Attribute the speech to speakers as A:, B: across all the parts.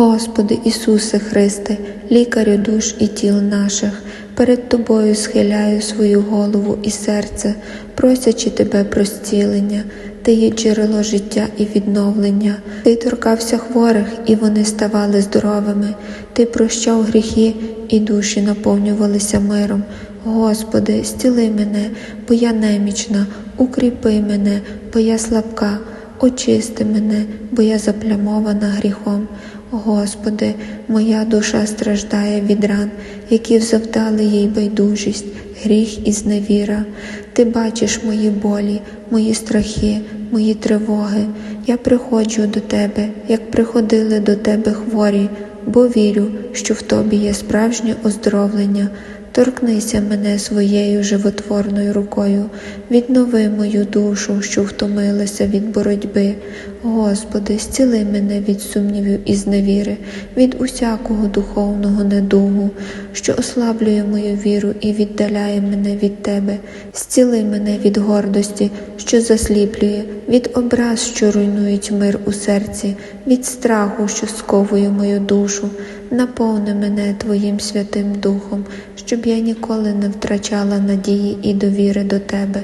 A: Господи Ісусе Христе, лікарю душ і тіл наших, перед Тобою схиляю свою голову і серце, просячи Тебе про зцілення. Ти є джерело життя і відновлення. Ти торкався хворих, і вони ставали здоровими. Ти прощав гріхи, і душі наповнювалися миром. Господи, зціли мене, бо я немічна, укріпи мене, бо я слабка, очисти мене, бо я заплямована гріхом. Господи, моя душа страждає від ран, які завдали їй байдужість, гріх і зневіра. Ти бачиш мої болі, мої страхи, мої тривоги. Я приходжу до Тебе, як приходили до Тебе хворі, бо вірю, що в Тобі є справжнє оздоровлення. Торкнися мене своєю животворною рукою, віднови мою душу, що втомилася від боротьби. Господи, зціли мене від сумнівів і зневіри, від усякого духовного недугу, що ослаблює мою віру і віддаляє мене від Тебе. Зціли мене від гордості, що засліплює, від образ, що руйнують мир у серці, від страху, що сковує мою душу. Наповни мене Твоїм Святим Духом, щоб я ніколи не втрачала надії і довіри до Тебе.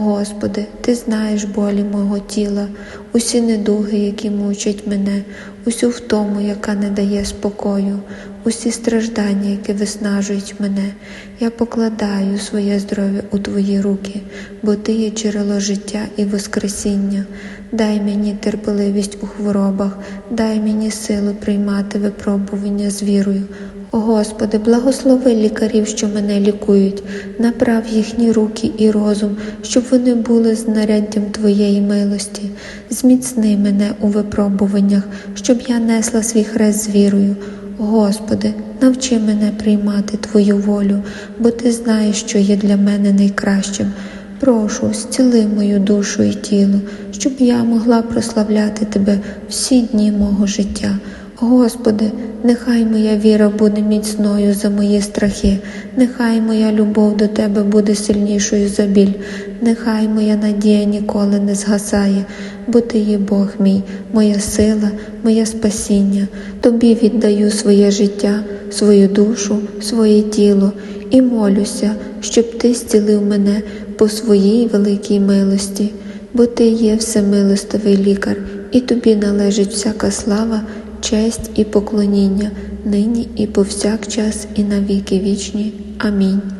A: Господи, Ти знаєш болі мого тіла, усі недуги, які мучать мене, усю втому, яка не дає спокою, усі страждання, які виснажують мене. Я покладаю своє здоров'я у Твої руки, бо Ти є джерело життя і воскресіння. Дай мені терпеливість у хворобах, дай мені силу приймати випробування з вірою. Господи, благослови лікарів, що мене лікують, направ їхні руки і розум, щоб вони були знаряддям Твоєї милості. Зміцни мене у випробуваннях, щоб я несла свій хрест з вірою. Господи, навчи мене приймати Твою волю, бо Ти знаєш, що є для мене найкращим. Прошу, зціли мою душу і тіло, щоб я могла прославляти Тебе всі дні мого життя. Господи, нехай моя віра буде міцною за мої страхи, нехай моя любов до Тебе буде сильнішою за біль, нехай моя надія ніколи не згасає, бо Ти є Бог мій, моя сила, моє спасіння. Тобі віддаю своє життя, свою душу, своє тіло і молюся, щоб Ти зцілив мене по своїй великій милості, бо Ти є всемилостивий лікар, і тобі належить всяка слава честь і поклоніння нині і повсякчас, і на віки вічні. Амінь.